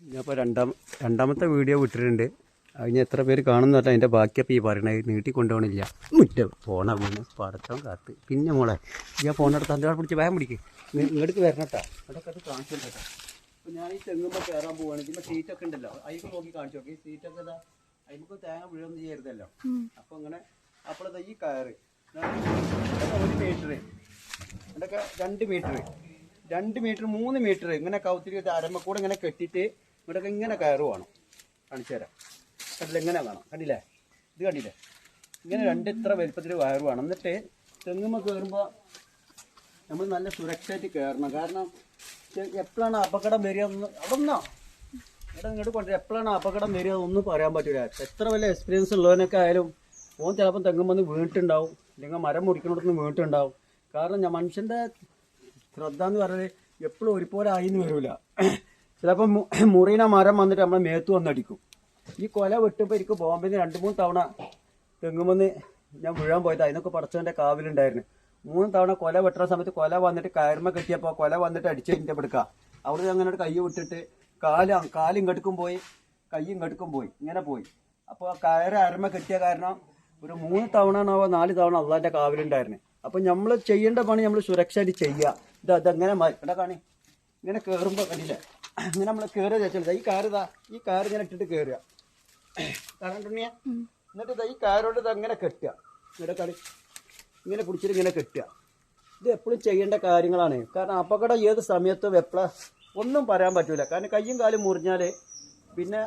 ഞാനിപ്പോൾ രണ്ടാം രണ്ടാമത്തെ വീഡിയോ വിട്ടിട്ടുണ്ട്. അതിന് എത്ര പേര് കാണുന്നല്ല അതിന്റെ ബാക്കിയപ്പോൾ ഈ പറയണത് നീട്ടി കൊണ്ടുപോകണില്ല. മുറ്റ പോണ വീണ് പടച്ചോൻ കാത്ത്. പിന്നെ മോളെ ഞാൻ ഫോണെടുത്ത് അതിന്റെ പിടിച്ച് വേഗം പിടിക്കും. ഇങ്ങോട്ട് വരണട്ടാ അതൊക്കെ അത് കാണിച്ചു കേട്ടോ അപ്പോൾ ഞാൻ ഈ തെങ്ങുമ്പോൾ കയറാൻ പോവാണ്. ഇതിന്റെ സീറ്റൊക്കെ ഉണ്ടല്ലോ. അതിൽ നോക്കി കാണിച്ചു നോക്കി സീറ്റൊക്കെ ഇതാ അതിനമുക്ക് തേങ്ങ വീഴൊന്നും ചെയ്യരുതല്ലോ അപ്പോൾ അങ്ങനെ അപ്പോഴത്തെ ഈ കയറ്. ഒരു മീറ്റർ ഇതൊക്കെ രണ്ട് മീറ്റർ രണ്ട് മീറ്റർ മൂന്ന് മീറ്റർ ഇങ്ങനെ കൗത്തിരി അരമ്മക്കൂടെ ഇങ്ങനെ കെട്ടിയിട്ട് ഇവിടെയൊക്കെ ഇങ്ങനെ കയറ് വേണം. കാണിച്ചു തരാം. കണ്ടില്ല? ഇങ്ങനെ വേണം. കണ്ടില്ലേ? ഇത് കണ്ടില്ലേ? ഇങ്ങനെ രണ്ട് ഇത്ര വലുപ്പത്തിൽ വയറ് വേണം. എന്നിട്ട് തെങ്ങുമ്പ കയറുമ്പോൾ നമ്മൾ നല്ല സുരക്ഷയായിട്ട് കയറണം. കാരണം എപ്പോഴാണ് അപകടം വരിക എന്ന് അവിടെ നിന്നോ ഇവിടെ ഇങ്ങോട്ട് കൊണ്ടു എപ്പോഴാണ് അപകടം വരിക എന്നൊന്നും പറയാൻ പറ്റില്ല എത്ര വലിയ എക്സ്പീരിയൻസ് ഉള്ളവനൊക്കെ ആയാലും ഓൻ ചിലപ്പോൾ തെങ്ങുമ്പോൾ വീണിട്ടുണ്ടാവും. അല്ലെങ്കിൽ മരം മുറിക്കണോടത്ത് വീണിട്ടുണ്ടാവും. കാരണം മനുഷ്യന്റെ ശ്രദ്ധ എന്ന് പറയുന്നത് എപ്പോഴും ഒരുപോലെ ആയി എന്ന് വരില്ല ചിലപ്പോൾ മുറിന മരം വന്നിട്ട് നമ്മളെ മേത്ത് വന്നടിക്കും. ഈ കൊല വെട്ടുമ്പോൾ എനിക്ക് ബോംബെന്ന് രണ്ട് മൂന്ന് തവണ തെങ്ങുമെന്ന് ഞാൻ വീഴാൻ പോയത്. അതിനൊക്കെ പടച്ചവന്റെ കാവിലുണ്ടായിരുന്നു. മൂന്ന് തവണ കൊല വെട്ടുന്ന സമയത്ത് കൊല വന്നിട്ട് കയർമ കെട്ടിയപ്പോൾ കൊല വന്നിട്ട് അടിച്ച് എന്റെ എടുക്കുക അവിടെ അങ്ങനെ കൈ വിട്ടിട്ട് കാൽ കാൽ ഇങ്ങടുക്കും പോയി കൈ ഇങ്ങടുക്കും പോയി ഇങ്ങനെ പോയി. അപ്പോൾ ആ കയറ് അരമ കെട്ടിയ കാരണം ഒരു മൂന്ന് തവണ നാല് തവണ അള്ളാന്റെ കാവിലുണ്ടായിരുന്നു. അപ്പം നമ്മൾ ചെയ്യേണ്ട പണി നമ്മൾ സുരക്ഷയായിട്ട് ചെയ്യുക ഇത് അതെങ്ങനെ ഇവിടെ കാണി. ഇങ്ങനെ കയറുമ്പോൾ കണ്ടില്ലേ? ഇങ്ങനെ നമ്മൾ കയറുക വെച്ചാൽ ഈ കാറ് ഇതാ ഈ കാറ് ഇങ്ങനെ ഇട്ടിട്ട് കയറുക കണ്ടിട്ടുണ്ണിയ എന്നിട്ട് ഇതാ ഈ കാരോട് ഇത് അങ്ങനെ കെട്ടുക. ഇവിടെ കളി ഇങ്ങനെ പിടിച്ചിട്ട് ഇങ്ങനെ കെട്ടുക. ഇത് എപ്പോഴും ചെയ്യേണ്ട കാര്യങ്ങളാണ്. കാരണം അപകടം ഏത് സമയത്തും എപ്പോഴാ ഒന്നും പറയാൻ പറ്റൂല. കാരണം കയ്യും കാലും മുറിഞ്ഞാൽ പിന്നെ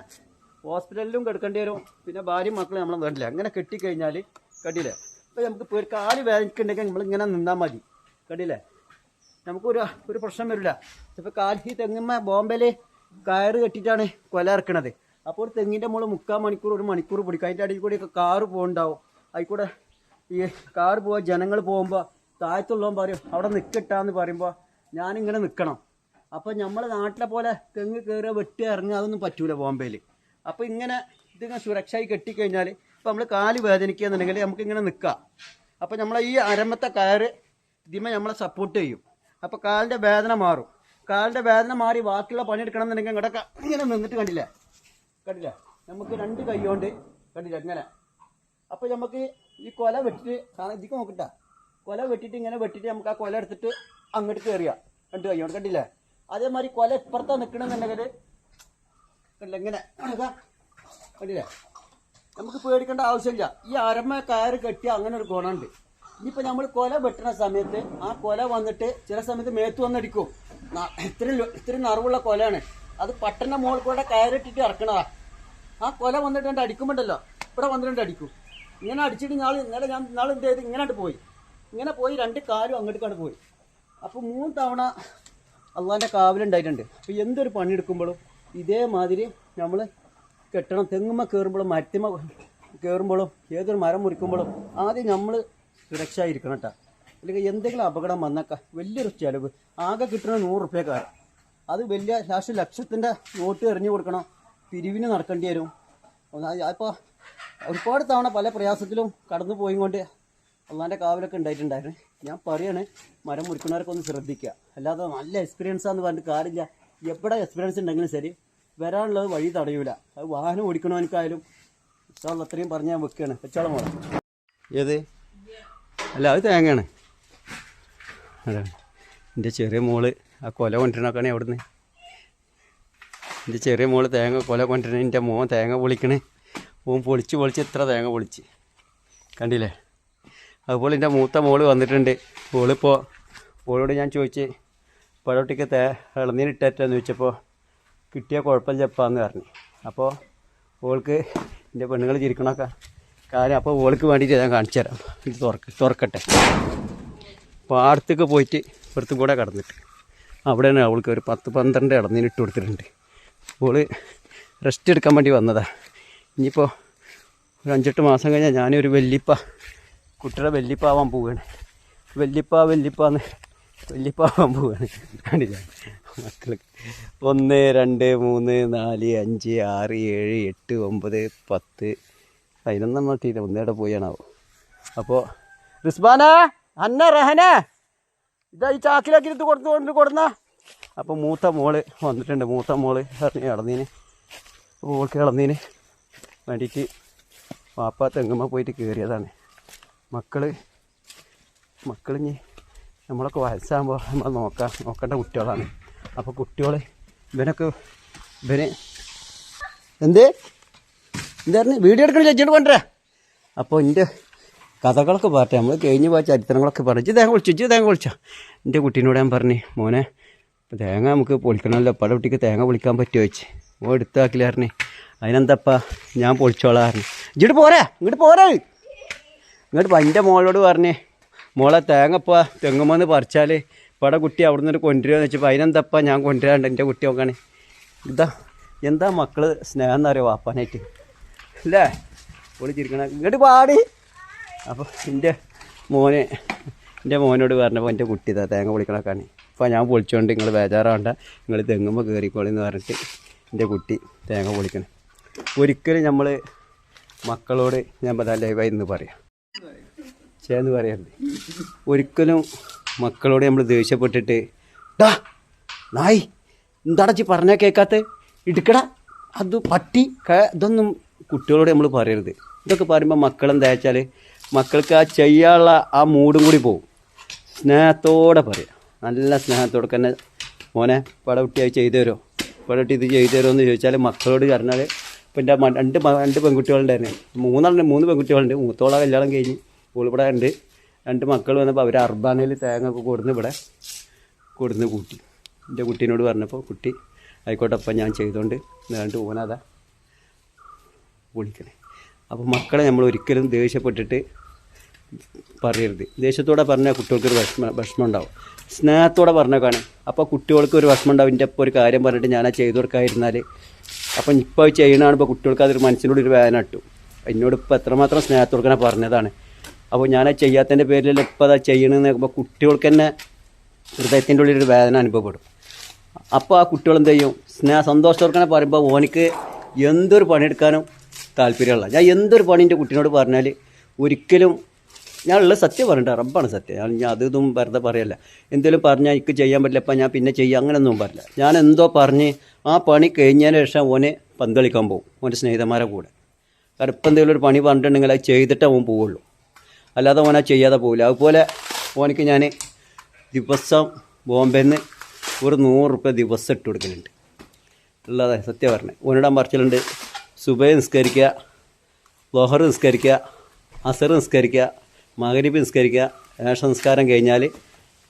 ഹോസ്പിറ്റലിലും കിടക്കേണ്ടി വരും. പിന്നെ ഭാര്യയും മക്കളും നമ്മളെ വേണ്ടില്ല. അങ്ങനെ കെട്ടിക്കഴിഞ്ഞാൽ കണ്ടില്ലേ? അപ്പോൾ നമുക്ക് കാൽ വേദനിക്കുന്നുണ്ടെങ്കിൽ നമ്മളിങ്ങനെ നിന്നാൽ മതി. കണ്ടില്ലേ? നമുക്കൊരു ഒരു പ്രശ്നം വരില്ല. ഇപ്പോൾ കാലി തെങ്ങുമ്മ ബോംബെയിൽ കയറ് കെട്ടിയിട്ടാണ് കൊല ഇറക്കണത്. അപ്പോൾ തെങ്ങിന്റെ മുകളിൽ മുക്കാൽ മണിക്കൂർ ഒരു മണിക്കൂർ പിടിക്കും. അതിന്റെ അടിയിൽ കൂടി കാറ് പോകുന്നുണ്ടാവും അതിൽക്കൂടെ ഈ കാറ് പോകാൻ ജനങ്ങൾ പോകുമ്പോൾ താഴത്തുള്ളവൻ പറയും അവിടെ നിൽക്കട്ടാന്ന് പറയുമ്പോൾ ഞാനിങ്ങനെ നിൽക്കണം അപ്പോൾ നമ്മൾ നാട്ടിലെ പോലെ തെങ്ങ് കയറുക വെട്ടി ഇറങ്ങുക അതൊന്നും പറ്റൂല ബോംബെയിൽ അപ്പോൾ ഇങ്ങനെ ഇതിങ്ങനെ സുരക്ഷയായി കെട്ടിക്കഴിഞ്ഞാൽ ഇപ്പോൾ നമ്മൾ കാൽ വേദനിക്കുക എന്നുണ്ടെങ്കിൽ നമുക്കിങ്ങനെ നിൽക്കാം അപ്പോൾ നമ്മളെ ഈ അരമത്തെ കയറ് ഇതിമേ നമ്മളെ സപ്പോർട്ട് ചെയ്യും. അപ്പോൾ കാലിന്റെ വേദന മാറും. കാലിന്റെ വേദന മാറി ബാക്കിയുള്ള പണിയെടുക്കണം എന്നുണ്ടെങ്കിൽ ഇങ്ങോട്ടൊക്കെ ഇങ്ങനെ നിന്നിട്ട് കണ്ടില്ല? കണ്ടില്ല? നമുക്ക് രണ്ട് കൈ കൊണ്ട് കണ്ടില്ല? ഇങ്ങനെ. അപ്പോൾ നമുക്ക് ഈ കൊല വെട്ടിട്ട് ഇതിക്ക് നോക്കട്ട. കൊല വെട്ടിട്ട് ഇങ്ങനെ വെട്ടിട്ട് നമുക്ക് ആ കൊല എടുത്തിട്ട് അങ്ങോട്ട് കയറിയ രണ്ട് കൈ കൊണ്ട് കണ്ടില്ലേ? അതേമാതിരി കൊല ഇപ്പുറത്താ നിൽക്കണമെന്നുണ്ടെങ്കിൽ കണ്ടില്ല? ഇങ്ങനെ. കണ്ടില്ലേ? നമുക്ക് പേടിക്കേണ്ട ആവശ്യമില്ല. ഈ അരമ കയറ് കെട്ടി അങ്ങനെ ഒരു ഗുണമുണ്ട്. ഇനിയിപ്പോൾ നമ്മൾ കൊല വെട്ടുന്ന സമയത്ത് ആ കൊല വന്നിട്ട് ചില സമയത്ത് മേത്ത് വന്നടിക്കും. ലോ- ഇത്രയും നിറവുള്ള കൊലയാണ്. അത് പട്ടണ മോൾ കൂടെ കയറിട്ടിട്ട് ഇറക്കണതാ. ആ കൊല വന്നിട്ട് രണ്ട് അടിക്കുമ്പോണ്ടല്ലോ? ഇവിടെ വന്നിട്ട് അടിക്കും. ഇങ്ങനെ അടിച്ചിട്ട് ഞാൾ ഇന്നലെ ഞാൻ നാളെ എന്ത് ചെയ്ത്? ഇങ്ങനെ പോയി. ഇങ്ങനെ പോയി രണ്ട് കാലും അങ്ങോട്ടേക്കാണ് പോയി. അപ്പോൾ മൂന്ന് തവണ അള്ളാന്റെ കാവലുണ്ടായിട്ടുണ്ട്. അപ്പോൾ എന്തൊരു പണി പണിയെടുക്കുമ്പോഴും ഇതേമാതിരി നമ്മൾ കെട്ടണം. തെങ്ങുമ്മ കയറുമ്പോഴും മരത്തിമ്മ കയറുമ്പോഴും ഏതൊരു മരം മുറിക്കുമ്പോഴും ആദ്യം നമ്മൾ സുരക്ഷയായിരിക്കണം കേട്ടോ. അല്ലെങ്കിൽ എന്തെങ്കിലും അപകടം വന്നേക്കാം. വലിയൊരു ചിലവ്. ആകെ കിട്ടുന്ന നൂറ് റുപ്യക്കാരൻ അത് വലിയ ലാസ്റ്റ് ലക്ഷത്തിന്റെ നോട്ട് എറിഞ്ഞു കൊടുക്കണം. പിരിവിന് നടക്കേണ്ടി വരും. അപ്പോൾ ഒരുപാട് തവണ പല പ്രയാസത്തിലും കടന്നു പോയി കൊണ്ട് അള്ളാന്റെ കാവലൊക്കെ ഉണ്ടായിട്ടുണ്ടായിരുന്നു. ഞാൻ പറയാണ് മരം മുറിക്കുന്നവരൊക്കെ ഒന്ന് ശ്രദ്ധിക്കുക. അല്ലാതെ നല്ല എക്സ്പീരിയൻസ് ആണെന്ന് പറഞ്ഞിട്ട് കാര്യമില്ല. എവിടെ എക്സ്പീരിയൻസ് ഉണ്ടെങ്കിലും ശരി. വരാനുള്ളത് വഴി തടയൂല. അത് വാഹനം ഓടിക്കണവനക്കായാലും ഇഷ്ടമുള്ള അത്രയും പറഞ്ഞ് ഞാൻ വെക്കുകയാണ് വെച്ചോളം ഏത്? അല്ല അത് തേങ്ങയാണ്. അതെ എന്റെ ചെറിയ മോൾ ആ കൊല കൊണ്ടിരണക്കാണ് അവിടുന്ന്. എന്റെ ചെറിയ മോൾ തേങ്ങ കൊല കൊണ്ടിരണ എന്റെ മോൻ തേങ്ങ പൊളിക്കണേ. മോൻ പൊളിച്ച് പൊളിച്ച് ഇത്ര തേങ്ങ പൊളിച്ച്. കണ്ടില്ലേ? അതുപോലെ എന്റെ മൂത്ത മോൾ വന്നിട്ടുണ്ട്. മോളിപ്പോൾ ഓളോട് ഞാൻ ചോദിച്ച് പഴോട്ടിക്ക് തേ ഇളനീരിട്ടേറ്റെന്ന് ചോദിച്ചപ്പോൾ കിട്ടിയ കുഴപ്പമില്ലപ്പാന്ന് പറഞ്ഞു. അപ്പോൾ ഓൾക്ക് എന്റെ പെണ്ണുങ്ങൾ ചിരിക്കണൊക്കെ കാര്യം അപ്പോൾ ഓൾക്ക് വേണ്ടിയിട്ട് ഞാൻ കാണിച്ചു തരാം. ഇത് തുറക്ക് തുറക്കട്ടെ. പാടത്തേക്ക് പോയിട്ട് ഇപ്പുറത്തും കൂടെ കടന്നിട്ട്. അവിടെ അവിടെയാണ് അവൾക്ക് ഒരു പത്ത് പന്ത്രണ്ട് ഇളനീര് ഇട്ട് കൊടുത്തിട്ടുണ്ട്. ഓൾ റെസ്റ്റ് എടുക്കാൻ വേണ്ടി വന്നതാണ് ഇനിയിപ്പോൾ ഒരു അഞ്ചെട്ട് മാസം കഴിഞ്ഞാൽ ഞാനൊരു വെല്ലിപ്പ കുട്ടിയുടെ വെല്ലിപ്പാവാൻ പോവുകയാണ് വെല്ലിപ്പ വെല്ലിപ്പാന്ന് വെല്ലിപ്പാവാൻ പോവുകയാണ് കണ്ടില്ല? മക്കൾക്ക്. ഒന്ന് രണ്ട് മൂന്ന് നാല് അഞ്ച് ആറ് ഏഴ് എട്ട് ഒമ്പത് പത്ത് പതിനൊന്നെണ്ണം തീരെ ഒന്നേടെ പോയാണാവോ അപ്പോ റിസ്ബാന അന്ന റഹന ഇതാ ഈ ചാക്കിലാക്കി ഇത് കൊടുത്തു കൊണ്ട് കൊടുന്ന. അപ്പോൾ മൂത്ത മോൾ വന്നിട്ടുണ്ട്. മൂത്ത മോൾ ഇറങ്ങി ഇളന്നീന് ഓൾക്ക് ഇളന്നീന്. വേണ്ടിയിട്ട് വാപ്പ തെങ്ങുമ്മ പോയിട്ട് കയറിയതാണ്. മക്കൾ മക്കളിഞ്ഞ് നമ്മളൊക്കെ വയസ്സാകുമ്പോൾ നമ്മൾ നോക്കാം നോക്കേണ്ട കുട്ടികളാണ്. അപ്പോൾ കുട്ടികൾ ഇവനൊക്കെ ഇവന് എന്തേ? എന്തായിരുന്നു? വീഡിയോ എടുക്കണ ചേച്ചിയോട് കൊണ്ടുവരാ അപ്പോൾ എന്റെ കഥകളൊക്കെ പറട്ടെ നമ്മൾ കഴിഞ്ഞ് പോയ ചരിത്രങ്ങളൊക്കെ പറഞ്ഞു തേങ്ങ വിളിച്ചു ഇജ്ജ് തേങ്ങ വിളിച്ചോ എന്റെ കുട്ടീനോട് ഞാൻ പറഞ്ഞു മോനെ തേങ്ങ നമുക്ക് പൊളിക്കണമല്ലോ. പല കുട്ടിക്ക് തേങ്ങ പൊളിക്കാൻ പറ്റുമോ വെച്ച് ഓ എടുത്താക്കില്ലായിരുന്നു അതിനെന്തപ്പാ? ഞാൻ പൊളിച്ചോളാം പറഞ്ഞു. ഇജ്ജിട്ട് പോരാ ഇങ്ങോട്ട് പോരാ. ഇങ്ങോട്ട് എന്റെ മോളോട് പറഞ്ഞു മോളെ തേങ്ങ ഇപ്പോൾ തെങ്ങുമെന്ന് പറിച്ചാൽ ഇവിടെ കുട്ടി അവിടെ നിന്ന് കൊണ്ടുവരുമെന്ന് വെച്ചപ്പോൾ അതിനെന്തപ്പാ ഞാൻ കൊണ്ടുവരാണ്ട് എന്റെ കുട്ടി നോക്കാണ് ഇതാ എന്താ മക്കൾ സ്നേഹം എന്നറിയോ വാപ്പാനായിട്ട്? അല്ലേ പൊളിച്ചിരിക്കണ ഇങ്ങോട്ട് പാടി. അപ്പോൾ എന്റെ മോനെ എന്റെ മോനോട് പറഞ്ഞപ്പോൾ എന്റെ കുട്ടി ഇതാ തേങ്ങ പൊളിക്കണക്കാണ്. അപ്പോൾ ഞാൻ പൊളിച്ചുകൊണ്ട് നിങ്ങൾ ബേജാറാവണ്ട. നിങ്ങൾ തെങ്ങുമ്പോൾ കയറിക്കോളി എന്ന് പറഞ്ഞിട്ട് എന്റെ കുട്ടി തേങ്ങ പൊളിക്കണം. ഒരിക്കലും നമ്മൾ മക്കളോട് ഞാൻ പതാ ലൈവായി എന്ന് പറയാം. ചേന്ന് പറയരുത് ഒരിക്കലും മക്കളോട് നമ്മൾ ദേഷ്യപ്പെട്ടിട്ട് ഡാ നായി എന്താടച്ചി പറഞ്ഞാൽ കേൾക്കാത്ത ഇടുക്കട. അത് പട്ടി ഇതൊന്നും കുട്ടികളോട് നമ്മൾ പറയരുത്. ഇതൊക്കെ പറയുമ്പോൾ മക്കളെന്താ വെച്ചാൽ മക്കൾക്ക് ആ ചെയ്യാനുള്ള ആ മൂഡും കൂടി പോകും സ്നേഹത്തോടെ പറയാം. നല്ല സ്നേഹത്തോടെ തന്നെ മോനെ പട അത് ചെയ്തു തരുമോ ഇത് ചെയ്തു തരുമോ എന്ന് ചോദിച്ചാൽ മക്കളോട് പറഞ്ഞാൽ ഇപ്പം എന്റെ രണ്ട് രണ്ട് പെൺകുട്ടികളുണ്ടായിരുന്നു. മൂന്നാളുണ്ട് മൂന്ന് പെൺകുട്ടികളുണ്ട്. മൂത്തോളെ കല്യാണം കഴിഞ്ഞ് ഇവിടെ ഉണ്ട്. രണ്ട് മക്കൾ വന്നപ്പോൾ അവർ അർബാനയിൽ തേങ്ങ ഒക്കെ കൊടുന്ന് ഇവിടെ കൊടുന്ന് കൂട്ടി. എന്റെ കുട്ടീനോട് പറഞ്ഞപ്പോൾ കുട്ടി ആയിക്കോട്ടെ അപ്പം ഞാൻ ചെയ്തുകൊണ്ട് നേരിട്ട് ഓനതാ വിളിക്കണേ. അപ്പോൾ മക്കളെ നമ്മൾ ഒരിക്കലും ദേഷ്യപ്പെട്ടിട്ട് പറയരുത്. ദേഷ്യത്തോടെ പറഞ്ഞാൽ കുട്ടികൾക്ക് ഒരു വിഷമ വിഷമം ഉണ്ടാവും. സ്നേഹത്തോടെ പറഞ്ഞേക്കാണ്. അപ്പോൾ കുട്ടികൾക്ക് ഒരു വിഷമം ഉണ്ടാവും. എന്റെ ഇപ്പോൾ ഒരു കാര്യം പറഞ്ഞിട്ട് ഞാൻ ആ ചെയ്തു കൊടുക്കാതിരുന്നാൽ അപ്പം ഇപ്പോൾ ചെയ്യണമാണ് ഇപ്പോൾ കുട്ടികൾക്ക് അതൊരു മനസ്സിനോട് ഒരു വേദന ഇട്ടു എന്നോട് ഇപ്പോൾ എത്രമാത്രം സ്നേഹത്തോടെ പറഞ്ഞതാണ്. അപ്പോൾ ഞാൻ ആ ചെയ്യാത്തതിന്റെ പേരിൽ ഇപ്പോൾ അതാ ചെയ്യണമെന്ന് നോക്കുമ്പോൾ കുട്ടികൾക്ക് തന്നെ ഹൃദയത്തിന്റെ ഉള്ളിൽ ഒരു വേദന അനുഭവപ്പെടും. അപ്പോൾ ആ കുട്ടികൾ എന്ത് ചെയ്യും? സ്നേഹ സന്തോഷത്തോടെ പറയുമ്പോൾ ഓനിക്ക് എന്തൊരു പണിയെടുക്കാനും താല്പര്യമുള്ള. ഞാൻ എന്തൊരു പണി എന്റെ കുട്ടീനോട് പറഞ്ഞാൽ ഒരിക്കലും ഞാൻ ഉള്ള സത്യം പറഞ്ഞിട്ട് റബ്ബാണ് സത്യം. ഞാൻ ഞാൻ അതൊന്നും വെറുതെ പറയല്ല. എന്തെങ്കിലും പറഞ്ഞാൽ എനിക്ക് ചെയ്യാൻ പറ്റില്ല അപ്പം ഞാൻ പിന്നെ ചെയ്യാം അങ്ങനെയൊന്നും പറയില്ല. ഞാൻ എന്തോ പറഞ്ഞ് ആ പണി കഴിഞ്ഞതിന് ശേഷം ഓനെ പന്തളിക്കാൻ പോകും ഓന്റെ സ്നേഹിതന്മാരെ കൂടെ. കാരണം ഇപ്പം എന്തെങ്കിലും ഒരു പണി പറഞ്ഞിട്ടുണ്ടെങ്കിൽ അത് ചെയ്തിട്ടേ അവൻ പോവുള്ളൂ. അല്ലാതെ ഓനെ ചെയ്യാതെ പോവില്ല. അതുപോലെ ഓനിക്ക് ഞാൻ ദിവസം ബോംബെന്ന് ഒരു നൂറ് റുപ്യ ദിവസം ഇട്ട് കൊടുക്കലുണ്ട്. ഉള്ളതെ സത്യം പറഞ്ഞത്. ഓനിടാൻ പറിച്ചിലുണ്ട് സുബൈ നിസ്കരിക്കുക ലോഹർ നിസ്കരിക്കുക അസർ നിസ്കരിക്കുക മകരീബ് നിസ്കരിക്കുക ഏഷ നിസ്കാരം കഴിഞ്ഞാൽ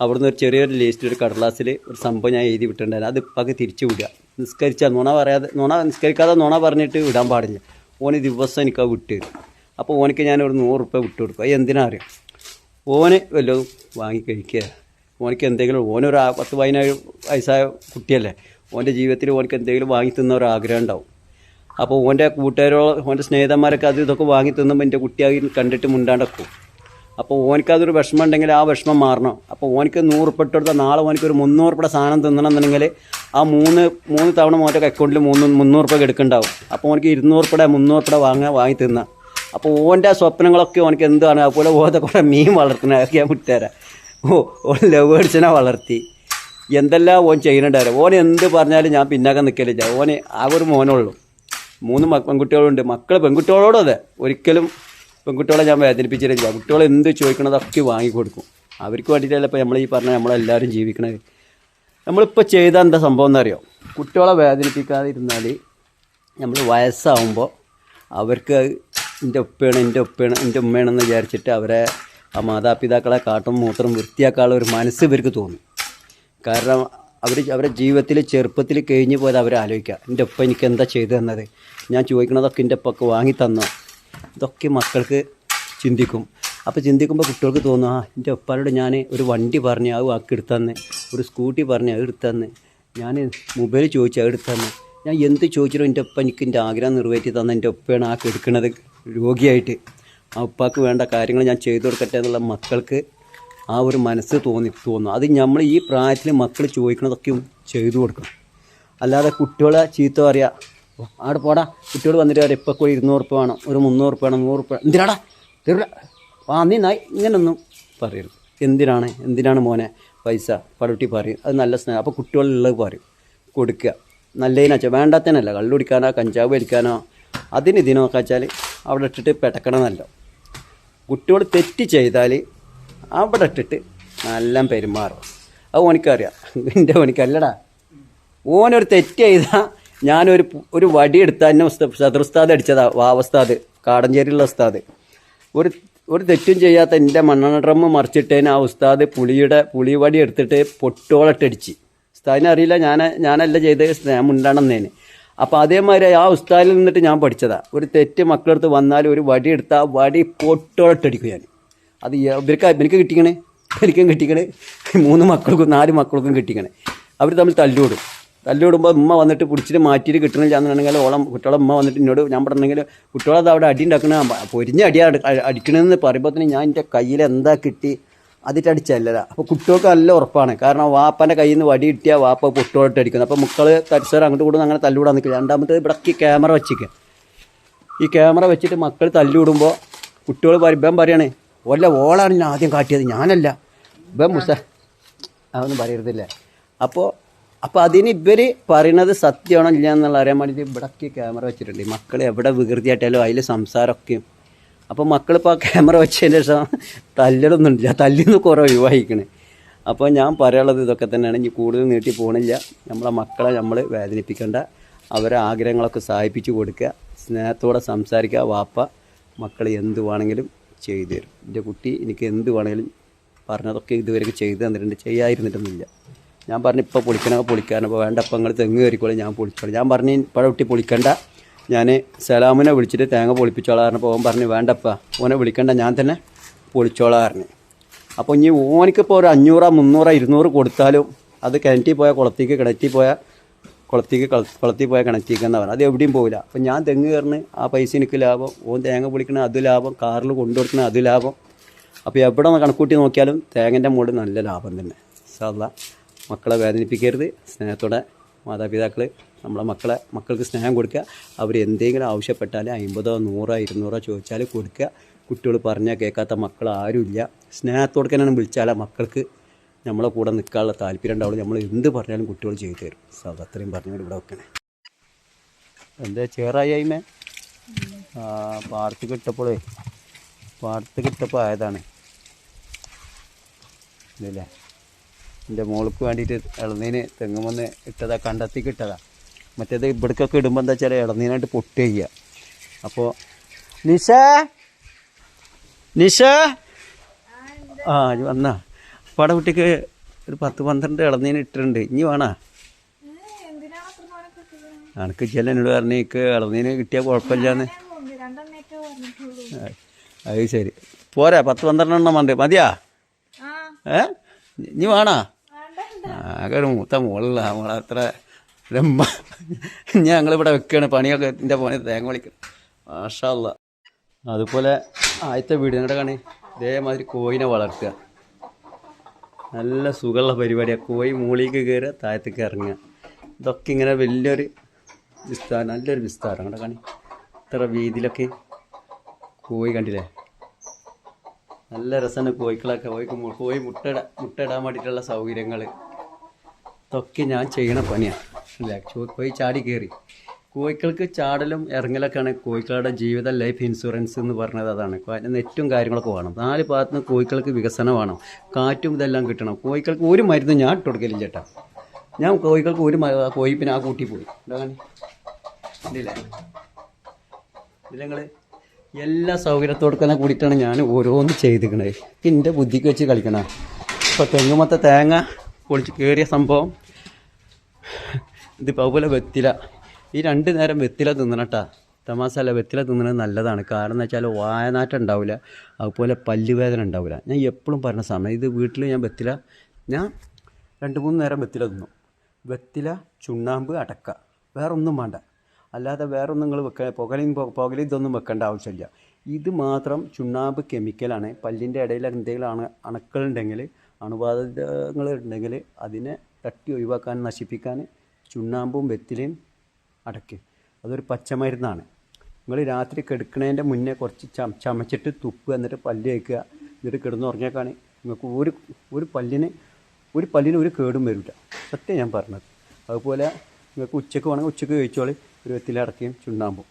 അവിടുന്ന് ഒരു ചെറിയൊരു ലിസ്റ്റ് ഒരു കടലാസിൽ ഒരു സംഭവം ഞാൻ എഴുതി വിട്ടിട്ടുണ്ടായിരുന്നു. അത് ഇപ്പൊക്കെ തിരിച്ചു വിടുക. നിസ്കരിച്ചാൽ നുണ പറയാതെ നുണ നിസ്കരിക്കാതെ നുണ പറഞ്ഞിട്ട് വിടാൻ പാടില്ല. ഓന് ദിവസം എനിക്ക് അത് വിട്ട് തരും. അപ്പോൾ ഓനിക്ക് ഞാൻ ഒരു നൂറ് റുപ്യ വിട്ടു കൊടുക്കും. അത് എന്തിനാ അറിയാം? ഓന് വല്ലതും വാങ്ങി കഴിക്കുക. ഓനക്ക് എന്തെങ്കിലും ഓനൊരു ആ- പത്ത് പതിനേഴ് വയസ്സായ കുട്ടിയല്ലേ? ഓന്റെ ജീവിതത്തിൽ ഓനക്ക് എന്തെങ്കിലും വാങ്ങി തിന്ന ഒരു ആഗ്രഹം ഉണ്ടാവും. അപ്പോൾ ഓന്റെ കൂട്ടുകാരോ ഓന്റെ സ്നേഹിതന്മാരൊക്കെ അത് ഇതൊക്കെ വാങ്ങി തിന്നുമ്പോൾ എന്റെ കുട്ടിയായി കണ്ടിട്ട് മുണ്ടാണ്ടക്കും. അപ്പോൾ ഓനക്ക് അതൊരു വിഷമം ഉണ്ടെങ്കിൽ ആ വിഷമം മാറണം. അപ്പോൾ ഓനക്ക് നൂറ് ഇട്ട് കൊടുത്താൽ നാളെ ഓനക്ക് ഒരു മുന്നൂറ് ഉറുപ്പിക സാധനം തിന്നണമെന്നുണ്ടെങ്കിൽ ആ മൂന്ന് മൂന്ന് തവണ മോന്റെ അക്കൗണ്ടിൽ മൂന്ന് മുന്നൂറ് ഉറുപ്പിക എടുക്കുന്നുണ്ടാവും അപ്പോൾ ഓനക്ക് ഇരുന്നൂറ് ഉറുപ്പിക മുന്നൂറ് ഉറുപ്പിക വാങ്ങാൻ വാങ്ങി തിന്നാം. അപ്പോൾ ഓന്റെ സ്വപ്നങ്ങളൊക്കെ ഓനക്ക് എന്താണ്? അതുപോലെ ഓതെ കുറേ മീൻ വളർത്തണ ഞാൻ വിട്ടുതരാം ഓ ഓൻ ലവ് അടിച്ചനെ വളർത്തി. എന്തെല്ലാം ഓൻ ചെയ്യുന്നുണ്ടായിരുന്നു ഓൻ എന്ത് പറഞ്ഞാലും ഞാൻ പിന്നാക്കം നിൽക്കലില്ല ഓന് ആ ഒരു മോനുള്ളൂ. മൂന്ന് പെൺകുട്ടികളുണ്ട്. മക്കൾ പെൺകുട്ടികളോടും അതെ. ഒരിക്കലും പെൺകുട്ടികളെ ഞാൻ വേദനിപ്പിച്ചിട്ടില്ല. കുട്ടികൾ എന്ത് ചോദിക്കണതൊക്കെ വാങ്ങിക്കൊടുക്കും. അവർക്ക് വേണ്ടിയിട്ടല്ല ഇപ്പോൾ നമ്മൾ ഈ പറഞ്ഞ നമ്മളെല്ലാവരും ജീവിക്കണത്. നമ്മളിപ്പോൾ ചെയ്ത എന്താ സംഭവം എന്നറിയോ? കുട്ടികളെ വേദനിപ്പിക്കാതെ ഇരുന്നാൽ നമ്മൾ വയസ്സാവുമ്പോൾ അവർക്ക് എന്റെ ഉപ്പയാണ് എന്റെ ഉപ്പയാണ് എന്റെ ഉമ്മയാണെന്ന് വിചാരിച്ചിട്ട് അവരെ ആ മാതാപിതാക്കളെ കാട്ടും മൂത്രം വൃത്തിയാക്കാനുള്ള ഒരു മനസ്സ് ഇവർക്ക് തോന്നും. കാരണം അവർ അവരുടെ ജീവിതത്തിൽ ചെറുപ്പത്തിൽ കഴിഞ്ഞു പോയത് അവർ ആലോചിക്കുക എന്റെ ഒപ്പം എനിക്ക് എന്താ ചെയ്തു തന്നത്? ഞാൻ ചോദിക്കണതൊക്കെ എന്റെ ഒപ്പൊക്കെ വാങ്ങി തന്നോ? ഇതൊക്കെ മക്കൾക്ക് ചിന്തിക്കും. അപ്പോൾ ചിന്തിക്കുമ്പോൾ കുട്ടികൾക്ക് തോന്നും ആ എന്റെ ഒപ്പാരോട് ഞാൻ ഒരു വണ്ടി പറഞ്ഞ് അത് വാക്ക് എടുത്തന്ന് ഒരു സ്കൂട്ടി പറഞ്ഞ് അത് എടുത്തന്ന് ഞാൻ മൊബൈൽ ചോദിച്ചു അത് എടുത്തന്ന്. ഞാൻ എന്ത് ചോദിച്ചാലും എന്റെ ഒപ്പം എനിക്ക് എന്റെ ആഗ്രഹം നിറവേറ്റി തന്ന എന്റെ ഒപ്പയാണ് ആ എടുക്കുന്നത് രോഗിയായിട്ട്. ആ ഉപ്പാക്ക് വേണ്ട കാര്യങ്ങൾ ഞാൻ ചെയ്തു കൊടുക്കട്ടെ എന്നുള്ള മക്കൾക്ക് ആ ഒരു മനസ്സ് തോന്നി തോന്നും അത് നമ്മൾ ഈ പ്രായത്തിൽ മക്കൾ ചോദിക്കണതൊക്കെ ചെയ്തു കൊടുക്കണം. അല്ലാതെ കുട്ടികളെ ചീത്ത പറയുക "ഓ, ആടെ പോടാ കുട്ടികൾ വന്നിട്ട് പറയാം ഇപ്പോൾ ഇരുന്നൂറ് രൂപ വേണം ഒരു മുന്നൂറ് രൂപ വേണം നൂറ് രൂപ എന്തിനാടാ? തരില്ല ആ നീ നായി ഇങ്ങനൊന്നും പറയരുത്. എന്തിനാണ് എന്തിനാണ് മോനെ പൈസ? പടുട്ടി പറയും. അത് നല്ല സ്നേഹം അപ്പോൾ കുട്ടികളുള്ളത് പറയും. കൊടുക്കുക. നല്ലതിനാച്ചാൽ വേണ്ടാത്തതിനല്ല. കള്ളു കുടിക്കാനോ കഞ്ചാവ് വലിക്കാനോ അതിന് ഇതിനൊക്കെ വെച്ചാൽ അവിടെ ഇട്ടിട്ട് പെട്ടക്കണമെന്നല്ല കുട്ടികൾ തെറ്റ് ചെയ്താൽ അവിടെ ഇട്ടിട്ട് നല്ല പെരുമാറും. അത് ഓനിക്കറിയാം. എന്റെ ഓനിക്കല്ലടാ. ഓനൊരു തെറ്റ് ചെയ്താൽ ഞാനൊരു ഒരു വടി എടുത്താൽ എന്നെ ശത്രുസ്താദ് അടിച്ചതാ വാവസ്താദ് കാടഞ്ചേരിയുള്ള ഉസ്താദ്. ഒരു ഒരു തെറ്റും ചെയ്യാത്ത എന്റെ മണ്ണെണ്ണ ഡ്രമ്മ് മറിച്ചിട്ടേന് ആ ഉസ്താദ് പുളിയുടെ പുളി വടി എടുത്തിട്ട് പൊട്ടോളട്ടടിച്ച് ഉസ്താദിനെ അറിയില്ല ഞാൻ ഞാനല്ല ചെയ്ത് സ്നേഹം ഉണ്ടാണെന്നേന്. അപ്പോൾ അതേമാതിരി ആ ഉസ്താദിൽ നിന്നിട്ട് ഞാൻ പഠിച്ചതാണ് ഒരു തെറ്റ് മക്കളെടുത്ത് വന്നാൽ ഒരു വടി എടുത്താൽ വടി പൊട്ടോളട്ടടിക്കും ഞാൻ അത് ഇവർക്ക് ഇവർക്ക് കിട്ടിക്കണേ. എനിക്കും കിട്ടിക്കണേ. മൂന്ന് മക്കൾക്കും നാല് മക്കൾക്കും കിട്ടിക്കണേ. അവർ തമ്മിൽ തല്ലുവിടും തല്ലുവിടുമ്പോൾ ഉമ്മ വന്നിട്ട് പിടിച്ചിട്ട് മാറ്റിയിട്ട് കിട്ടണില്ല എന്നുണ്ടെങ്കിൽ ഓളം കുട്ടികളെ ഉമ്മ വന്നിട്ട് എന്നോട് ഞാൻ പറഞ്ഞെങ്കിൽ കുട്ടികളത് അവിടെ അടി ഉണ്ടാക്കണ. പൊരിഞ്ഞ അടിയാണ് അടിക്കണമെന്ന് പറയുമ്പോൾ തന്നെ ഞാൻ എന്റെ കയ്യിൽ എന്താ കിട്ടി? അതിട്ട് അടിച്ചല്ലതാ. അപ്പോൾ കുട്ടികൾക്ക് നല്ല ഉറപ്പാണ്. കാരണം വാപ്പന്റെ കയ്യിൽ നിന്ന് വടി കിട്ടിയാൽ വാപ്പ കുട്ടികളോട്ട് അടിക്കുന്നത്. അപ്പോൾ മക്കൾ തരിസേർ അങ്ങോട്ട് കൂടുന്ന അങ്ങനെ തല്ലുവിടാൻ നിൽക്കില്ല. രണ്ടാമത്തെ ഇവിടേക്ക് ക്യാമറ വെച്ചിരിക്കുക ഈ ക്യാമറ വെച്ചിട്ട് മക്കൾ തല്ലുവിടുമ്പോൾ കുട്ടികൾ ഇവൻ പറയണേ ഒല്ല ഓളാണ് ഞാൻ ആദ്യം കാട്ടിയത്. ഞാനല്ല. ഇപ്പം മുസ അതൊന്നും പറയരുതില്ലേ? അപ്പോൾ അപ്പോൾ അതിന് ഇവർ പറയണത് സത്യമാണോ ഇല്ല എന്നുള്ള അറിയാൻ വേണ്ടിയിട്ട് ഇവിടൊക്കെ ക്യാമറ വെച്ചിട്ടുണ്ട്. മക്കൾ എവിടെ വികൃതിയായിട്ടാലും അതിൽ സംസാരമൊക്കെയും അപ്പോൾ മക്കളിപ്പോൾ ആ ക്യാമറ വെച്ചതിന് ശേഷം തല്ലലൊന്നുമില്ല. തല്ലിന്ന് കുറേ ഒഴിവായിക്കണേ. അപ്പോൾ ഞാൻ പറയാനുള്ളത് ഇതൊക്കെ തന്നെയാണ്. ഇനി കൂടുതൽ നീട്ടി പോകണില്ല നമ്മളെ മക്കളെ നമ്മൾ വേദനിപ്പിക്കേണ്ട. അവരെ ആഗ്രഹങ്ങളൊക്കെ സഹായിപ്പിച്ച് കൊടുക്കുക. സ്നേഹത്തോടെ സംസാരിക്കുക. വാപ്പ മക്കൾ എന്ത് വേണമെങ്കിലും ചെയ്തു തരും. എന്റെ കുട്ടി എനിക്ക് എന്ത് വേണമെങ്കിലും പറഞ്ഞതൊക്കെ ഇതുവരെ ചെയ്തു തന്നിട്ടുണ്ട്. ചെയ്യാതിരുന്നിട്ടൊന്നുമില്ല. ഞാൻ പറഞ്ഞു ഇപ്പോൾ പൊളിക്കണമെങ്കിൽ പൊളിക്കാനോ? അപ്പോൾ വേണ്ട അപ്പം നിങ്ങൾ തെങ്ങ് കയറിക്കോളെ ഞാൻ പൊളിച്ചോളാം. ഞാൻ പറഞ്ഞു പഴ കുട്ടി പൊളിക്കണ്ട. ഞാൻ സലാമിനെ വിളിച്ചിട്ട് തേങ്ങ പൊളിപ്പിച്ചോളാം പറഞ്ഞപ്പോൾ ഓൻ പറഞ്ഞു വേണ്ടപ്പ ഓനെ വിളിക്കണ്ട ഞാൻ തന്നെ പൊളിച്ചോളാം പറഞ്ഞു. അപ്പോൾ ഇനി ഓനിക്കിപ്പോൾ ഒരു അഞ്ഞൂറോ മുന്നൂറോ ഇരുന്നൂറ് കൊടുത്താലും അത് കിണറ്റിൽ പോയാൽ കുളത്തേക്ക് കിണറ്റിൽ പോയാൽ കുളത്തേക്ക് കുളത്തിൽ പോയാൽ കിണറ്റിക്ക് എന്നാ അത് എവിടെയും പോകില്ല അപ്പം ഞാൻ തെങ്ങ് കയറുന്ന ആ പൈസ എനിക്ക് ലാഭം. ഓൻ തേങ്ങ പൊളിക്കണ അത് ലാഭം. കാറിൽ കൊണ്ടുകൊടുക്കണ അത് ലാഭം. അപ്പോൾ എവിടെ കണക്കൂട്ടി നോക്കിയാലും തേങ്ങന്റെ മുകളിൽ നല്ല ലാഭം തന്നെ. സാധാ മക്കളെ വേദനിപ്പിക്കരുത്. സ്നേഹത്തോടെ മാതാപിതാക്കൾ നമ്മളെ മക്കളെ മക്കൾക്ക് സ്നേഹം കൊടുക്കുക അവർ എന്തെങ്കിലും ആവശ്യപ്പെട്ടാൽ അമ്പതോ നൂറോ ഇരുന്നൂറോ ചോദിച്ചാൽ കൊടുക്കുക കുട്ടികൾ പറഞ്ഞാൽ കേൾക്കാത്ത മക്കൾ ആരുമില്ല സ്നേഹത്തോടെ തന്നെയാണ് വിളിച്ചാൽ മക്കൾക്ക് നമ്മളെ കൂടെ നിൽക്കാനുള്ള താല്പര്യം ഉണ്ടാവുള്ളൂ. നമ്മൾ എന്ത് പറഞ്ഞാലും കുട്ടികൾ ചെയ്തു തരും. സാർ അത്രയും പറഞ്ഞുകൊണ്ട് ഇവിടെ വെക്കണേ. എന്താ ചേറായി അയിമേ? ആ പാടത്ത് കിട്ടപ്പോഴേ പാടത്ത് കിട്ടപ്പോൾ ആയതാണ്. ഇതല്ലേ? എന്റെ മോൾക്ക് വേണ്ടിയിട്ട് ഇളനീന് തെങ്ങുമെന്ന് ഇട്ടതാ കണ്ടെത്തി കിട്ടതാ. മറ്റേത് ഇവിടേക്കൊക്കെ ഇടുമ്പോൾ എന്താ വെച്ചാൽ ഇളനീനായിട്ട് പൊട്ട് അപ്പോൾ നിഷ? നിഷ? ആ വന്നാ. പട കുട്ടിക്ക് ഒരു പത്ത് പന്ത്രണ്ട് ഇളന്നീന് ഇട്ടിട്ടുണ്ട്. ഇനി വേണോ? അനക്ക് ചില എന്നോട് പറഞ്ഞു എനിക്ക് ഇളനീന് കിട്ടിയാൽ കുഴപ്പമില്ലാന്ന്. അത് ശരി. പോരാ പത്ത് പന്ത്രണ്ടെണ്ണം ഉണ്ട് മതിയാ? ഏ? ഇനി വേണോ? ആകെ ഒരു മൂത്ത മോളില്ല മോളെ അത്ര രമ്പ ഞങ്ങളിവിടെ വെക്കുകയാണ് പണിയൊക്കെ എന്റെ പോണി തേങ്ങ വിളിക്കണം. മാഷല്ല അതുപോലെ ആദ്യത്തെ വീട് നിങ്ങളുടെ കാണി ഇതേമാതിരി കോയിനെ വളർത്തുക. നല്ല സുഖമുള്ള പരിപാടിയാണ് കോഴി മൂളിക്ക് കയറുക താഴത്തേക്ക് ഇറങ്ങുക. ഇതൊക്കെ ഇങ്ങനെ വലിയൊരു വിസ്താരം നല്ലൊരു വിസ്താരം അവിടെ കാണി. ഇത്ര വീതിയിലൊക്കെ കോഴി കണ്ടില്ലേ? നല്ല രസമാണ് കോഴിക്കളൊക്കെ. കോഴിക്ക് കോഴി മുട്ടയിട മുട്ടയിടാൻ വേണ്ടിയിട്ടുള്ള സൗകര്യങ്ങൾ ഇതൊക്കെ ഞാൻ ചെയ്യണ പണിയാണ് അല്ലേ? ചോ- കോഴി ചാടി കയറി കോഴിക്കൾക്ക് ചാടലും ഇറങ്ങലൊക്കെയാണ് കോഴിക്കളുടെ ജീവിത ലൈഫ് ഇൻഷുറൻസ് എന്ന് പറഞ്ഞത്. അതാണ്. നെറ്റും കാര്യങ്ങളൊക്കെ വേണം. നാല് ഭാഗത്തുനിന്ന് കോഴിക്കൾക്ക് വികസനം വേണം. കാറ്റും ഇതെല്ലാം കിട്ടണം. കോഴിക്കൾക്ക് ഒരു മരുന്ന് ഞാൻ ഇട്ട് ചേട്ടാ. ഞാൻ കോഴികൾക്ക് ഒരു കോഴി പിന്നെ ആ കൂട്ടി പോയി. നിങ്ങൾ ഇല്ലേ ഇതിലങ്ങൾ എല്ലാ സൗകര്യത്തോടെ കൂടിയിട്ടാണ് ഞാൻ ഓരോന്ന് ചെയ്തിക്കണത് എന്റെ ബുദ്ധിക്ക് വെച്ച് കളിക്കണ ഇപ്പോൾ തെങ്ങുമത്തെ തേങ്ങ പൊളിച്ച് കയറിയ സംഭവം ഇതിപ്പോൾ അതുപോലെ വെത്തില. ഈ രണ്ട് നേരം വെത്തില തിന്നണട്ടാ തമാസല്ല വെത്തില തിന്നണത് നല്ലതാണ്. കാരണം എന്ന് വെച്ചാൽ വായനാറ്റം ഉണ്ടാവില്ല അതുപോലെ പല്ലുവേദന ഉണ്ടാവില്ല ഞാൻ എപ്പോഴും പറഞ്ഞ സമയം ഇത് വീട്ടിൽ ഞാൻ വെത്തില ഞാൻ രണ്ട് മൂന്ന് നേരം വെത്തില തിന്നു. വെത്തില ചുണ്ണാമ്പ് അടക്ക. വേറൊന്നും വേണ്ട. അല്ലാതെ വേറൊന്നും നിങ്ങൾ വെക്ക പുകലും പുകലും ഇതൊന്നും വെക്കേണ്ട ആവശ്യമില്ല. ഇത് മാത്രം ചുണ്ണാമ്പ് കെമിക്കലാണ് പല്ലിന്റെ ഇടയിൽ എന്തെങ്കിലും അണ അണുക്കളുണ്ടെങ്കിൽ അണുബാധകൾ ഉണ്ടെങ്കിൽ അതിനെ തട്ടി ഒഴിവാക്കാൻ നശിപ്പിക്കാൻ ചുണ്ണാമ്പും വെത്തിലയും അടയ്ക്കും. അതൊരു പച്ചമരുന്നാണ്. നിങ്ങൾ രാത്രി കിടക്കുന്നതിന്റെ മുന്നേ കുറച്ച് ചം ചമച്ചിട്ട് തുപ്പുക എന്നിട്ട് പല്ല് വയ്ക്കുക എന്നിട്ട് കിടന്ന് ഉറങ്ങിയേക്കാണ് നിങ്ങൾക്ക് ഒരു ഒരു പല്ലിന് ഒരു പല്ലിന് ഒരു കേടും വരില്ല സത്യം ഞാൻ പറഞ്ഞത്. അതുപോലെ നിങ്ങൾക്ക് ഉച്ചയ്ക്ക് വേണമെങ്കിൽ ഉച്ചയ്ക്ക് കഴിച്ചോളി. ഒരു വെത്തിലടക്കിയും ചുണ്ണാമ്പും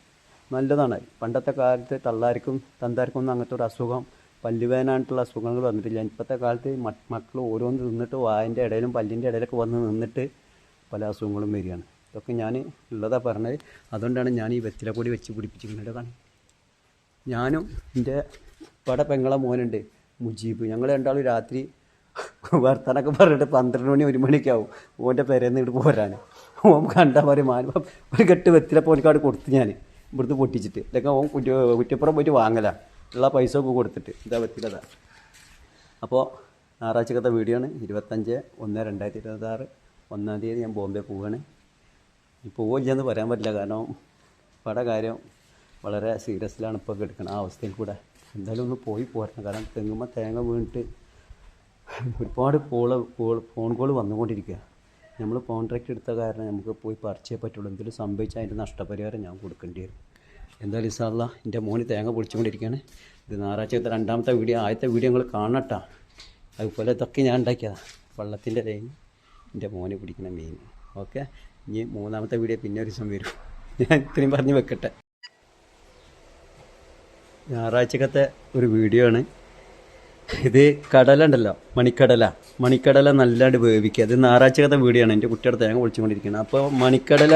നല്ലതാണ്. പണ്ടത്തെ കാലത്ത് തള്ളാർക്കും തന്താർക്കും ഒന്നും അങ്ങനത്തെ ഒരു അസുഖം പല്ലുവേനായിട്ടുള്ള അസുഖങ്ങൾ വന്നിട്ടില്ല. ഇപ്പോഴത്തെ കാലത്ത് മക്കൾ ഓരോന്ന് നിന്നിട്ട് വായന്റെ ഇടയിലും പല്ലിന്റെ ഇടയിലൊക്കെ വന്ന് നിന്നിട്ട് പല അസുഖങ്ങളും വരികയാണ്. ഇതൊക്കെ ഞാൻ ഉള്ളതാണ് പറഞ്ഞത്. അതുകൊണ്ടാണ് ഞാൻ ഈ പൊടി വെച്ച് പിടിപ്പിച്ചിരിക്കുന്നത് കാണി ഞാനും എന്റെ ഇവിടെ പെങ്ങളെ മോനുണ്ട് മുജീബ്. ഞങ്ങൾ രണ്ടാളും രാത്രി വർത്താനൊക്കെ പറഞ്ഞിട്ട് പന്ത്രണ്ട് മണി ഒരു മണിയൊക്കെ ആവും ഓന്റെ പെരേന്ന് ഇങ്ങോട്ട് പോരാൻ ഓൻ കണ്ടാൽ പറയും മാൻ ഒരു കെട്ട് വെത്തില പോലിക്കാട് കൊടുത്ത് ഞാൻ ഇവിടുന്ന് പൊട്ടിച്ചിട്ട്. ഇതൊക്കെ ഓൻ കുറ്റ കുറ്റപ്പുറം പോയിട്ട് വാങ്ങല. ഉള്ള പൈസ ഒക്കെ കൊടുത്തിട്ട് ഇതാ വെത്തിലതാ അപ്പോൾ ഞായറാഴ്ചക്കത്തെ വീഡിയോ ആണ്. ഇരുപത്തഞ്ച് ഒന്ന് രണ്ടായിരത്തി ഇരുപത്താറ് ഒന്നാം തീയതി ഞാൻ ബോംബെ പോവുകയാണ് ഈ പോവില്ലെന്ന് പറയാൻ പറ്റില്ല. കാരണം പട കാര്യം വളരെ സീരിയസിലാണ് ഇപ്പോൾ കിടക്കുന്നത് ആ അവസ്ഥയിൽ കൂടെ എന്തായാലും ഒന്ന് പോയി പോരണം. കാരണം തെങ്ങുമ്പോൾ തേങ്ങ വീണിട്ട് ഒരുപാട് കോൾ കോൾ ഫോൺ കോൾ വന്നുകൊണ്ടിരിക്കുക. നമ്മൾ കോൺട്രാക്റ്റ് എടുത്ത കാരണം നമുക്ക് പോയി പറിച്ചേ പറ്റുള്ളൂ. എന്തെങ്കിലും സംഭവിച്ചാൽ അതിന്റെ നഷ്ടപരിഹാരം ഞാൻ കൊടുക്കേണ്ടി വരും. എന്തായാലും ഇസാള്ള എന്റെ മോനി തേങ്ങ പൊളിച്ചുകൊണ്ടിരിക്കുകയാണ്. ഇത് ഞായറാഴ്ചത്തെ രണ്ടാമത്തെ വീഡിയോ ആദ്യത്തെ വീഡിയോ നിങ്ങൾ കാണട്ടാ അതുപോലെ ഇതൊക്കെ ഞാൻ ഉണ്ടാക്കിയതാണ് വള്ളത്തിന്റെ ലൈൻ എന്റെ മോനെ പിടിക്കുന്ന മീൻ. ഓക്കെ? ഇനി മൂന്നാമത്തെ വീഡിയോ പിന്നെ ഒരു ദിവസം വരും. ഞാൻ ഇത്രയും പറഞ്ഞ് വെക്കട്ടെ. ഞായറാഴ്ചക്കത്തെ ഒരു വീഡിയോ ആണ്. ഇത് കടല ഉണ്ടല്ലോ മണിക്കടല. മണിക്കടല നല്ലാണ്ട് വേവിക്കുക. അത് ഞായറാഴ്ചക്കത്തെ വീഡിയോ ആണ്. എന്റെ കുട്ടിയുടെ തേങ്ങ പൊളിച്ചുകൊണ്ടിരിക്കുന്നത്. അപ്പോൾ മണിക്കടല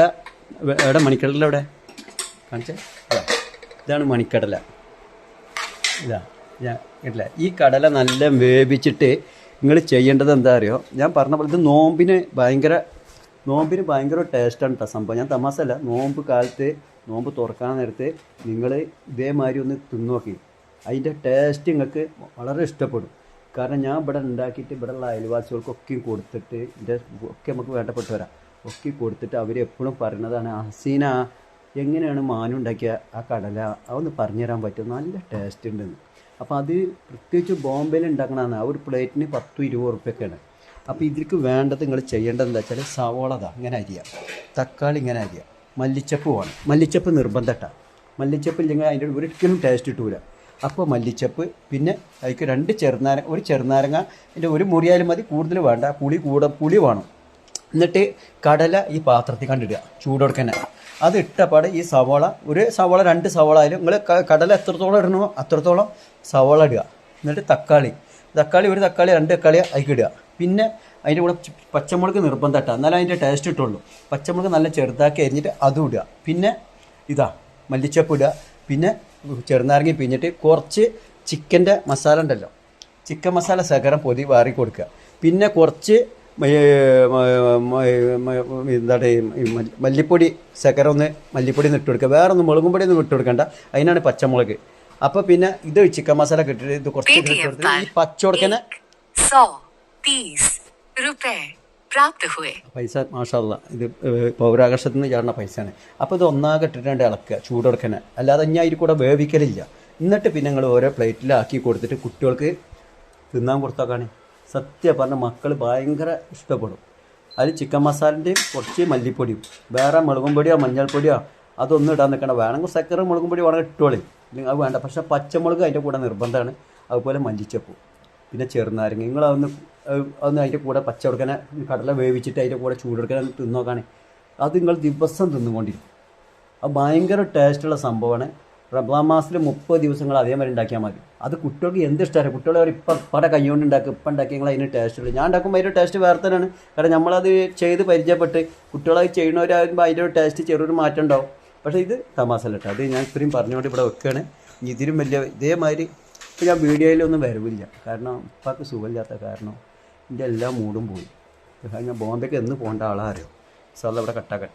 എവിടെ? മണിക്കടല എവിടെ? കാണിച്ചേ. ഇതാണ് മണിക്കടല. ഇതാ. ഞാൻ ഇല്ല ഈ കടല നല്ല വേവിച്ചിട്ട് നിങ്ങൾ ചെയ്യേണ്ടത് എന്താ അറിയോ? ഞാൻ പറഞ്ഞ പോലെ ഇത് നോമ്പിന് ഭയങ്കര നോമ്പിന് ഭയങ്കര ടേസ്റ്റാണ് കേട്ടോ സംഭവം. ഞാൻ തമാസല്ല നോമ്പ് കാലത്ത് നോമ്പ് തുറക്കാൻ നേരത്ത് നിങ്ങൾ ഇതേമാതിരി ഒന്ന് തിന്നു നോക്കി അതിന്റെ ടേസ്റ്റ് നിങ്ങൾക്ക് വളരെ ഇഷ്ടപ്പെടും. കാരണം ഞാൻ ഇവിടെ ഉണ്ടാക്കിയിട്ട് ഇവിടെയുള്ള അയൽവാസികൾക്കൊക്കെയും കൊടുത്തിട്ട് ഇതിന്റെ ഒക്കെ നമുക്ക് വേണ്ടപ്പെട്ട് വരാം ഒക്കെ കൊടുത്തിട്ട് അവർ എപ്പോഴും പറയുന്നതാണ് ഹസീന എങ്ങനെയാണ് മാനുണ്ടാക്കിയ ആ കടല? അതൊന്ന് പറഞ്ഞുതരാൻ പറ്റും നല്ല ടേസ്റ്റ് ഉണ്ടെന്ന്. അപ്പോൾ അത് പ്രത്യേകിച്ച് ബോംബെയിൽ ഉണ്ടാക്കണതാണ്. ആ ഒരു പ്ലേറ്റിന് പത്തും ഇരുപത് ഉറുപ്പ്യൊക്കെയാണ്. അപ്പോൾ ഇതിലേക്ക് വേണ്ടത് നിങ്ങൾ ചെയ്യേണ്ടത് എന്താ വെച്ചാൽ സവോള ദാ ഇങ്ങനെ അരിയാം. തക്കാളി ഇങ്ങനെ അരിയാം. മല്ലിച്ചപ്പ് വേണം. മല്ലിച്ചപ്പ് നിർബന്ധട്ട. മല്ലിച്ചപ്പ് ഇല്ലെങ്കിൽ അതിന്റെ ഒരിക്കലും ടേസ്റ്റ് കിട്ടൂല അപ്പോൾ മല്ലിച്ചപ്പ് പിന്നെ അതിക്ക് രണ്ട് ചെറുനാര ഒരു ചെറുനാരങ്ങ അതിന്റെ ഒരു മുറിയായാലും മതി കൂടുതൽ വേണ്ട. പുളി കൂട പുളി വേണം. എന്നിട്ട് കടല ഈ പാത്രത്തിൽ കണ്ടിടുക ചൂടോടുക്കന്നെ. അത് ഇട്ടപാട് ഈ സവോള ഒരു സവോള രണ്ട് സവോള ആയാലും നിങ്ങൾ കടല എത്രത്തോളം ഇടണോ അത്രത്തോളം സവോള ഇടുക. എന്നിട്ട് തക്കാളി. തക്കാളി ഒരു തക്കാളി രണ്ട് തക്കാളി അതിക്കിടുക പിന്നെ അതിന്റെ കൂടെ പച്ചമുളക് നിർബന്ധം ഇട്ടാൽ എന്നാലും അതിന്റെ ടേസ്റ്റ് ഇട്ടുള്ളൂ പച്ചമുളക് നല്ല ചെറുതാക്കി അരിഞ്ഞിട്ട് അതും ഇടുക. പിന്നെ ഇതാ മല്ലിച്ചപ്പ് ഇടുക. പിന്നെ ചെറുനാരങ്ങി പിഞ്ഞിട്ട് കുറച്ച് ചിക്കന്റെ മസാല ഉണ്ടല്ലോ. ചിക്കൻ മസാല ശകരം പൊതി വാറി കൊടുക്കുക. പിന്നെ കുറച്ച് എന്താണ് മല്ലിപ്പൊടി ശകരം ഒന്ന് മല്ലിപ്പൊടി ഇട്ട് കൊടുക്കുക. വേറെ ഒന്ന് മുളകും പൊടി ഒന്നും ഇട്ട് കൊടുക്കണ്ട. അതിനാണ് പച്ചമുളക്. അപ്പോൾ പിന്നെ ഇത് ചിക്കൻ മസാല കിട്ടിയിട്ട് ഇത് കുറച്ച് പച്ചമുളക്കിനെ तीस रुपए प्राप्त हुए പൈസ മാഷല്ല ഇത് ഏഹ്, പൗരാകർഷത്തിൽ നിന്ന് ചാടുന്ന പൈസയാണ് അപ്പോൾ ഇത് ഒന്നാകെ ഇട്ടിട്ടുണ്ട് ഇളക്കുക ചൂടൊടുക്കനെ അല്ലാതെ ഞാൻ അതിൽ കൂടെ വേവിക്കലില്ല എന്നിട്ട് പിന്നെ നിങ്ങൾ ഓരോ പ്ലേറ്റിലാക്കി കൊടുത്തിട്ട് കുട്ടികൾക്ക് തിന്നാൻ കൊടുത്താക്കാണ് സത്യം പറഞ്ഞ മക്കൾ ഭയങ്കര ഇഷ്ടപ്പെടും അതിൽ ചിക്കൻ മസാലൻ്റെയും കുറച്ച് മല്ലിപ്പൊടിയും വേറെ മുളകും പൊടിയോ മഞ്ഞൾപ്പൊടിയോ അതൊന്നും ഇടാൻ നിൽക്കണ്ട വേണമെങ്കിൽ സക്കറ് മുളകും പൊടി വേണമെങ്കിൽ ഇട്ടോളി ഇല്ലെങ്കിൽ അത് വേണ്ട പക്ഷേ പച്ചമുളക് അതിൻ്റെ കൂടെ നിർബന്ധമാണ് അതുപോലെ മല്ലിച്ചപ്പൂ പിന്നെ ചെറുനാരങ്ങ നിങ്ങൾ ഏഹ് അതിന്റെ കൂടെ പച്ച കൊടുക്കണ കടല വേവിച്ചിട്ട് അതിന്റെ കൂടെ ചൂടെടുക്കണ തിന്നോക്കാണ്. അത് നിങ്ങൾ ദിവസം തിന്നുകൊണ്ടിരിക്കും. അത് ഭയങ്കര ടേസ്റ്റുള്ള സംഭവമാണ്. റംസാൻ മാസത്തിൽ മുപ്പത് ദിവസങ്ങൾ അതേമാതിരി ഉണ്ടാക്കിയാൽ മതി. അത് കുട്ടികൾക്ക് എന്ത് ഇഷ്ടമാണ് കുട്ടികളെ അവർ ഇപ്പം പട കൈകൊണ്ട് ഉണ്ടാക്കുക ഇപ്പം ഉണ്ടാക്കിയെങ്കിൽ അതിന് ടേസ്റ്റ് ഉള്ളൂ ഞാൻ ഉണ്ടാക്കുമ്പോൾ അതിന്റെ ടേസ്റ്റ് വേറെ തന്നെയാണ്. കാരണം നമ്മളത് ചെയ്ത് പരിചയപ്പെട്ട് കുട്ടികളത് ചെയ്യുന്നവരാകുമ്പോൾ അതിന്റെ ഒരു ടേസ്റ്റ് ചെറിയൊരു മാറ്റം ഉണ്ടാവും. പക്ഷേ ഇത് തമാസല്ല കേട്ടോ. അത് ഞാൻ ഇത്രയും പറഞ്ഞുകൊണ്ട് ഇവിടെ വെക്കുകയാണ് ഇതിലും വലിയ ഇതേമാതിരി ഇപ്പോൾ ഞാൻ വീഡിയോയിലൊന്നും വരവില്ല. കാരണം ഇപ്പം സുഖമില്ലാത്ത കാരണം. എന്റെ എല്ലാ മൂടും പോയി. ഞാൻ ബോംബെക്ക് എന്ന് പോകേണ്ട ആളാരോ സാറിൽ ഇവിടെ കട്ടാക്കട്ടെ.